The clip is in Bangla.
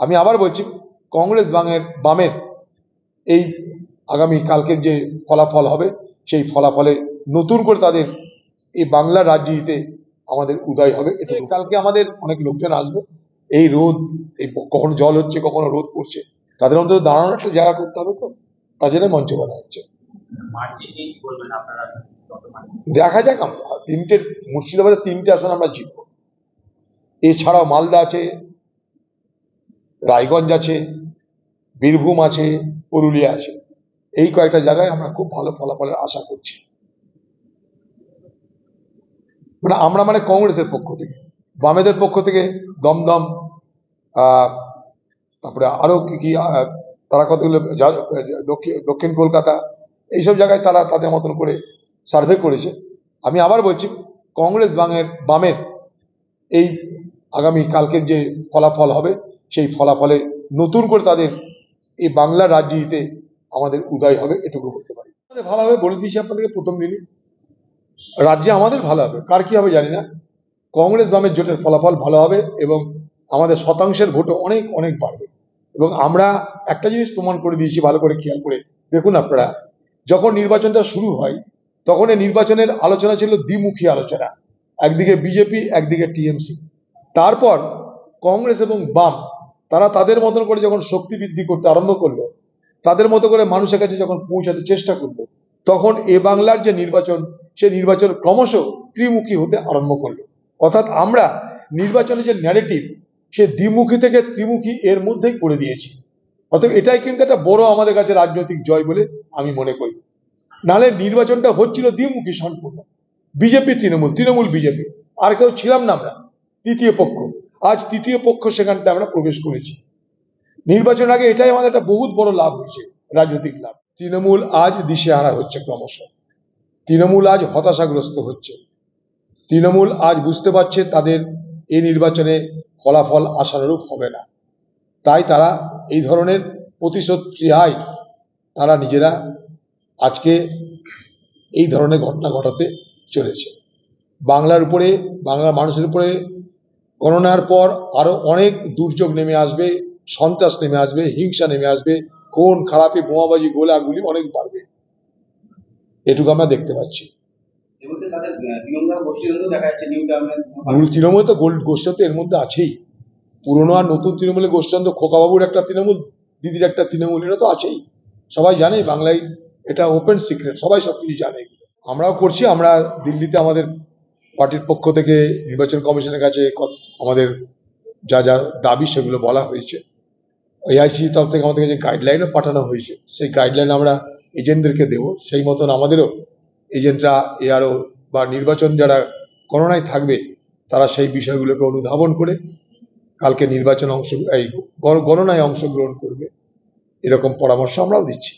আমি আবার বলছি কংগ্রেস বামের বামের এই আগামী কালকের যে ফলাফল হবে সেই ফলাফলে নতুন করে তাদের এই বাংলার রাজনীতিতে আমাদের উদয় হবে। এটা কালকে আমাদের অনেক লোকজন আসবে। এই রোদ এই কখনো জল হচ্ছে কখনো রোদ পড়ছে। তাদের অন্তত দাঁড়ানোর একটা জায়গা করতে হবে তো। তার জন্য মঞ্চ বলা হচ্ছে। দেখা যাক আমরা তিনটে মুর্শিদাবাদের তিনটে আসন আমরা জিতব। এছাড়াও মালদা আছে রায়গঞ্জ আছে, বীরভূম আছে, পুরুলিয়া আছে। এই কয়েকটা জায়গায় আমরা খুব ভালো ফলাফলের আশা করছি। মানে আমরা মানে কংগ্রেসের পক্ষ থেকে, বামেদের পক্ষ থেকে দমদম তারপরে আরও কি কি তারা কতগুলো দক্ষিণ কলকাতা, এইসব জায়গায় তারা তাদের মতন করে সার্ভে করেছে। আমি আবার বলছি, কংগ্রেস বামের বামের এই আগামী কালকের যে ফলাফল হবে সেই ফলাফলে নতুন করে তাদের এই বাংলার রাজনীতিতে আমাদের উদয় হবে, এটুকু বলতে পারি। আমাদের ভালো হবে, বলে দিয়েছি আপনাদেরকে প্রথম দিনই। রাজ্যে আমাদের ভালো হবে, কার কি হবে জানি না। কংগ্রেস বামের জোটের ফলাফল ভালো হবে এবং আমাদের শতাংশের ভোটও অনেক অনেক বাড়বে। এবং আমরা একটা জিনিস প্রমাণ করে দিয়েছি, ভালো করে খেয়াল করে দেখুন আপনারা। যখন নির্বাচনটা শুরু হয়, তখন এই নির্বাচনের আলোচনা ছিল দ্বিমুখী আলোচনা। একদিকে বিজেপি, একদিকে টিএমসি। তারপর কংগ্রেস এবং বাম তারা তাদের মতন করে যখন শক্তি বৃদ্ধি করতে আরম্ভ করল, তাদের মতো করে মানুষের কাছে যখন পৌঁছাতে চেষ্টা করল, তখন এ বাংলার যে নির্বাচন, সে নির্বাচন ক্রমশ ত্রিমুখী হতে আরম্ভ করল। অর্থাৎ আমরা নির্বাচনের যে ন্যারেটিভ সে দ্বিমুখী থেকে ত্রিমুখী এর মধ্যেই করে দিয়েছি। অতএব এটাই কিন্তু একটা বড় আমাদের কাছে রাজনৈতিক জয় বলে আমি মনে করি। নাহলে নির্বাচনটা হচ্ছিল দ্বিমুখী সম্পূর্ণ। বিজেপি, তৃণমূল তৃণমূল বিজেপি, আর কেউ ছিলাম না আমরা, তৃতীয় পক্ষ। আজ তৃতীয় পক্ষ সেখানটা আমরা প্রবেশ করেছি। নির্বাচন আগে এটাই আমাদের একটা বহুত বড় লাভ হয়েছে, রাজনৈতিক লাভ। তৃণমূল আজ দিশে দিশেহারা হচ্ছে ক্রমশ। তৃণমূল আজ হতাশাগ্রস্ত হচ্ছে। তৃণমূল আজ বুঝতে পারছে তাদের এই নির্বাচনে ফলাফল আশানুরূপ হবে না। তাই তারা এই ধরনের প্রতিশোধ ক্রিয়ায় তারা নিজেরা আজকে এই ধরনের ঘটনা ঘটাতে চলেছে। বাংলার উপরে, বাংলার মানুষের উপরে গণনার পর আরও অনেক দুর্যোগ নেমে আসবে সন্ত্রাস নেমে আসবে হিংসা নেমে আসবে কোন খারাপি বোমাবাজি গোলাগুলি অনেক বাড়বে। এটুকু আমরা দেখতে পাচ্ছি। তৃণমূল তো গোল গোষ্ঠী তো এর মধ্যে আছেই। পুরনো আর নতুন তৃণমূলের গোষ্ঠী খোকাবাবুর একটা তৃণমূল দিদির একটা তৃণমূল এটা তো আছেই। সবাই জানে বাংলায় এটা ওপেন সিক্রেট সবাই সবকিছু জানে। আমরাও করছি আমরা দিল্লিতে আমাদের পার্টির পক্ষ থেকে নির্বাচন কমিশনের কাছে আমাদের যা যা দাবি সেগুলো বলা হয়েছে। এআইসি তরফ থেকে আমাদেরকে যে গাইডলাইনও পাঠানো হয়েছে। সেই গাইডলাইন আমরা এজেন্টদেরকে দেব। সেই মতন আমাদেরও এজেন্টরা এআরও বা নির্বাচন যারা গণনায় থাকবে, তারা সেই বিষয়গুলোকে অনুধাবন করে কালকে নির্বাচন অংশ, এই গণনায় অংশগ্রহণ করবে। এরকম পরামর্শ আমরাও দিচ্ছি।